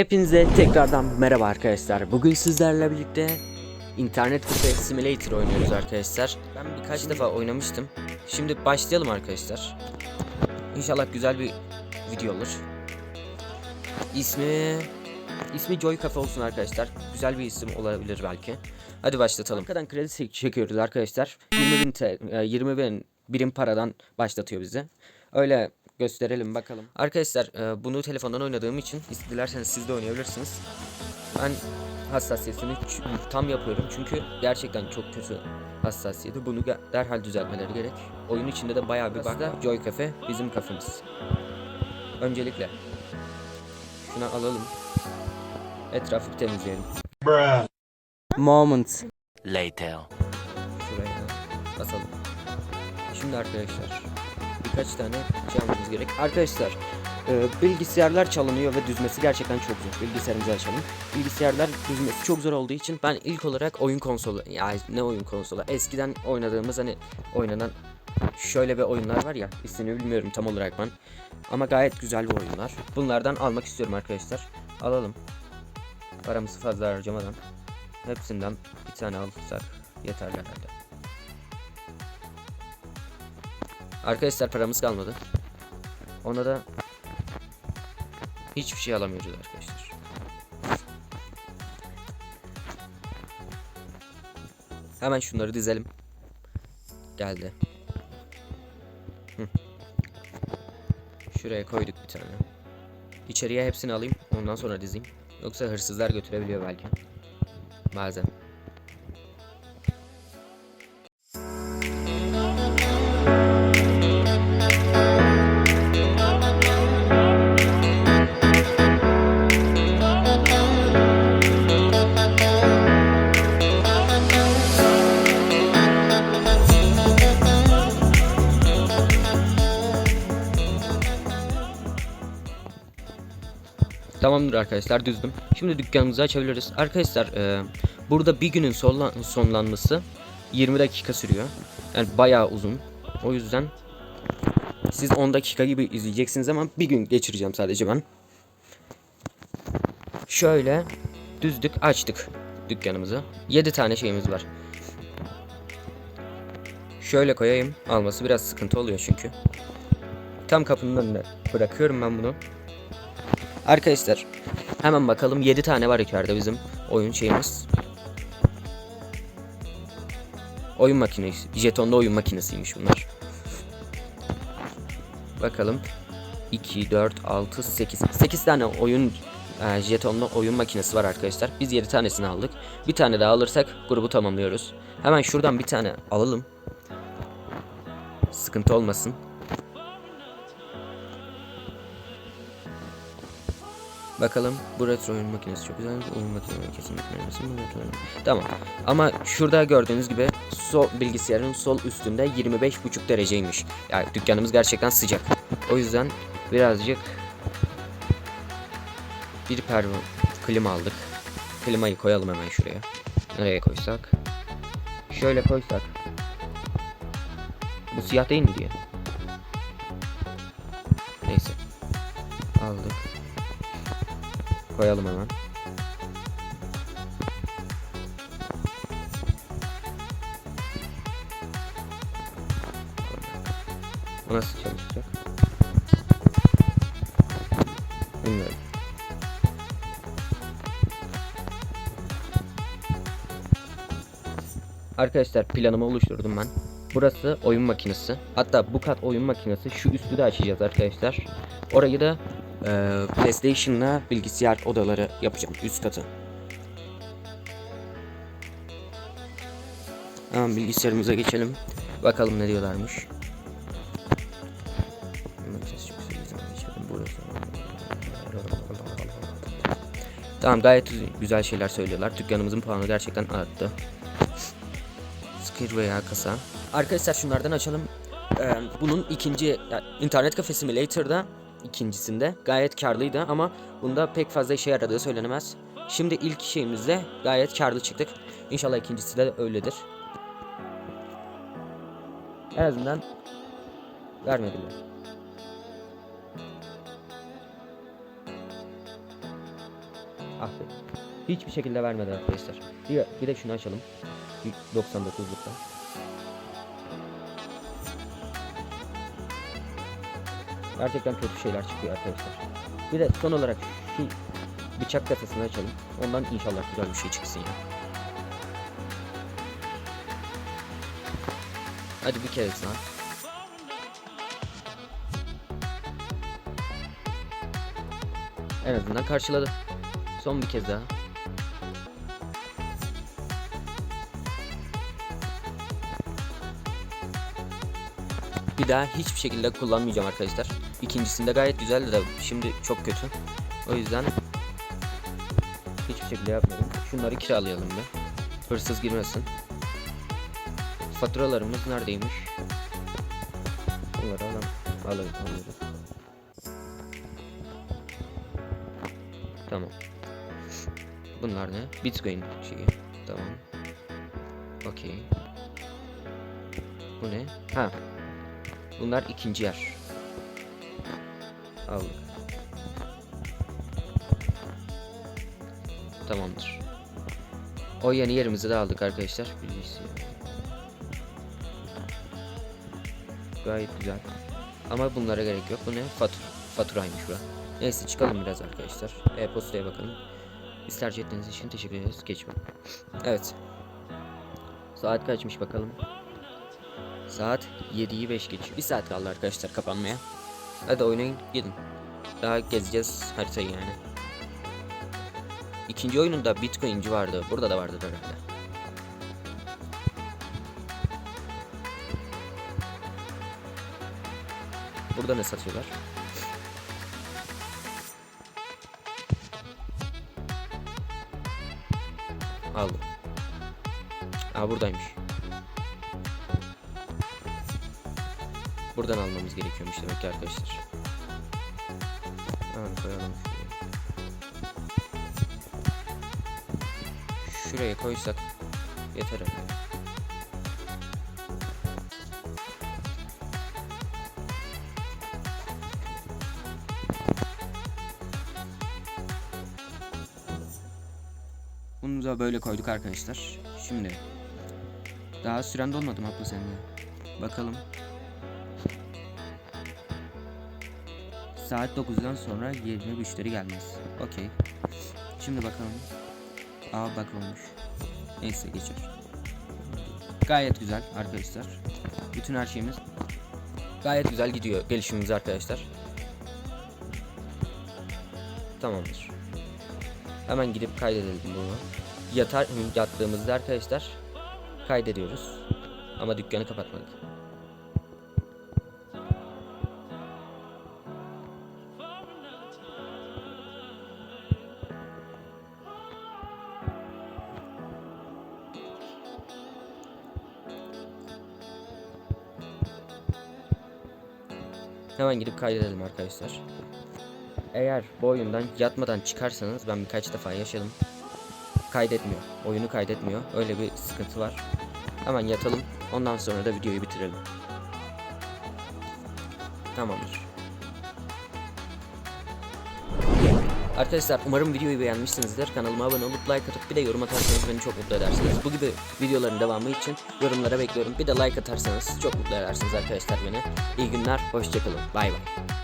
Hepinize tekrardan merhaba arkadaşlar. Bugün sizlerle birlikte internet kafe simulator oynuyoruz arkadaşlar. Ben birkaç defa oynamıştım. Şimdi başlayalım arkadaşlar. İnşallah güzel bir video olur. İsmi ismi Joy Cafe olsun arkadaşlar. Güzel bir isim olabilir belki. Hadi başlatalım. Kadar kredi çek- çekiyoruz arkadaşlar. 20 bin, te- e, 20 bin birim paradan başlatıyor bizi. Öyle gösterelim bakalım. Arkadaşlar e, bunu telefondan oynadığım için dilerseniz siz de oynayabilirsiniz. Ben hassasiyetini tam yapıyorum çünkü gerçekten çok kötü hassasiyeti. Bunu derhal düzeltmeleri gerek. Oyun içinde de bayağı bir bakta Joy Cafe bizim kafemiz. Öncelikle şunu alalım. Etrafı temizleyelim. Moment. Later. Şuraya basalım. Şimdi arkadaşlar birkaç tane şey almamız gerek. Arkadaşlar e, bilgisayarlar çalınıyor ve düzmesi gerçekten çok zor. Bilgisayarımızı açalım. Bilgisayarlar düzmesi çok zor olduğu için ben ilk olarak oyun konsolu ya ne oyun konsolu eskiden oynadığımız hani oynanan şöyle bir oyunlar var ya ismini bilmiyorum tam olarak ben. Ama gayet güzel bir oyunlar. Bunlardan almak istiyorum arkadaşlar. Alalım. Paramızı fazla harcamadan. Hepsinden bir tane alırsak yeterli herhalde. Arkadaşlar paramız kalmadı. Ona da hiçbir şey alamıyoruz arkadaşlar. Hemen şunları dizelim. Geldi. Şuraya koyduk bir tane. İçeriye hepsini alayım. Ondan sonra dizeyim. Yoksa hırsızlar götürebiliyor belki. Bazen. Tamamdır arkadaşlar düzdüm. Şimdi dükkanımızı açabiliriz. Arkadaşlar e, burada bir günün sonla- sonlanması 20 dakika sürüyor. Yani bayağı uzun. O yüzden siz 10 dakika gibi izleyeceksiniz ama bir gün geçireceğim sadece ben. Şöyle düzdük açtık dükkanımızı. 7 tane şeyimiz var. Şöyle koyayım. Alması biraz sıkıntı oluyor çünkü. Tam kapının önüne bırakıyorum ben bunu. Arkadaşlar hemen bakalım 7 tane var içeride bizim oyun şeyimiz. Oyun makinesi. Jetonda oyun makinesiymiş bunlar. Bakalım. 2, 4, 6, 8. 8 tane oyun e, jetonlu oyun makinesi var arkadaşlar. Biz 7 tanesini aldık. Bir tane daha alırsak grubu tamamlıyoruz. Hemen şuradan bir tane alalım. Sıkıntı olmasın. Bakalım bu retro oyun makinesi çok güzel. Oyun makinesi kesinlikle önemlisin. Bu retro oyun. Tamam. Ama şurada gördüğünüz gibi sol bilgisayarın sol üstünde 25,5 dereceymiş. Yani dükkanımız gerçekten sıcak. O yüzden birazcık bir per klima aldık. Klimayı koyalım hemen şuraya. Nereye koysak? Şöyle koysak. Bu siyah değil mi diye. Neyse. Aldık. Koyalım hemen. Bu nasıl çalışacak? Bilmiyorum. Arkadaşlar planımı oluşturdum ben. Burası oyun makinesi. Hatta bu kat oyun makinesi. Şu üstü de açacağız arkadaşlar. Orayı da e, PlayStation'la bilgisayar odaları yapacağım üst katı. Hemen bilgisayarımıza geçelim. Bakalım ne diyorlarmış. Tamam gayet güzel şeyler söylüyorlar. Dükkanımızın puanı gerçekten arttı. Skir veya kasa. Arkadaşlar şunlardan açalım. Ee, bunun ikinci ya, internet kafe simulator'da ikincisinde gayet karlıydı ama bunda pek fazla işe yaradığı söylenemez. Şimdi ilk şeyimizde gayet karlı çıktık. İnşallah ikincisi de öyledir. En azından vermediler. Ah be. Hiçbir şekilde vermedi arkadaşlar. Bir, bir de şunu açalım. 99'lukta. Gerçekten kötü şeyler çıkıyor arkadaşlar. Bir de son olarak şu bıçak kasasını açalım. Ondan inşallah güzel bir şey çıksın ya. Hadi bir kere daha. En azından karşıladı. Son bir kez daha. Bir daha hiçbir şekilde kullanmayacağım arkadaşlar. İkincisinde gayet güzeldi de şimdi çok kötü. O yüzden hiçbir şekilde yapmıyorum. Şunları kiralayalım bir. Hırsız girmesin. Faturalarımız neredeymiş? Bunları alalım. Alalım. alıyoruz. Tamam. Bunlar ne? Bitcoin şeyi. Tamam. Okey. Bu ne? Ha. Bunlar ikinci yer. Aldık. Tamamdır. O yeni yerimizi de aldık arkadaşlar. Bilgisi. Gayet güzel. Ama bunlara gerek yok. Bu ne? Fatura. Faturaymış bu. Neyse çıkalım biraz arkadaşlar. E-postaya bakalım. Biz tercih ettiğiniz için teşekkür ederiz. Geçmem. Evet. Saat kaçmış bakalım. Saat 7'yi 5 geçiyor. Bir saat kaldı arkadaşlar kapanmaya. Hadi oynayın gidin. Daha gezeceğiz haritayı yani. İkinci oyununda Bitcoin'ci vardı. Burada da vardır herhalde. Burada ne satıyorlar? Aldım. Aa buradaymış. Buradan almamız gerekiyormuş demek ki arkadaşlar. Hemen koyalım şuraya. Koysak yeter herhalde. Bunu da böyle koyduk arkadaşlar. Şimdi daha süren dolmadı mı abla sende? Bakalım. Saat 9'dan sonra yerine müşteri gelmez. Okey. Şimdi bakalım. Aa bak olmuş. Neyse geçer. Gayet güzel arkadaşlar. Bütün her şeyimiz gayet güzel gidiyor gelişimimiz arkadaşlar. Tamamdır. Hemen gidip kaydedelim bunu. Yatar yattığımızda arkadaşlar kaydediyoruz. Ama dükkanı kapatmadık. Hemen gidip kaydedelim arkadaşlar. Eğer bu oyundan yatmadan çıkarsanız ben birkaç defa yaşadım. Kaydetmiyor. Oyunu kaydetmiyor. Öyle bir sıkıntı var. Hemen yatalım. Ondan sonra da videoyu bitirelim. Tamamdır. Arkadaşlar umarım videoyu beğenmişsinizdir. Kanalıma abone olup like atıp bir de yorum atarsanız beni çok mutlu edersiniz. Bu gibi videoların devamı için yorumlara bekliyorum. Bir de like atarsanız çok mutlu edersiniz arkadaşlar beni. İyi günler, hoşçakalın. Bay bay.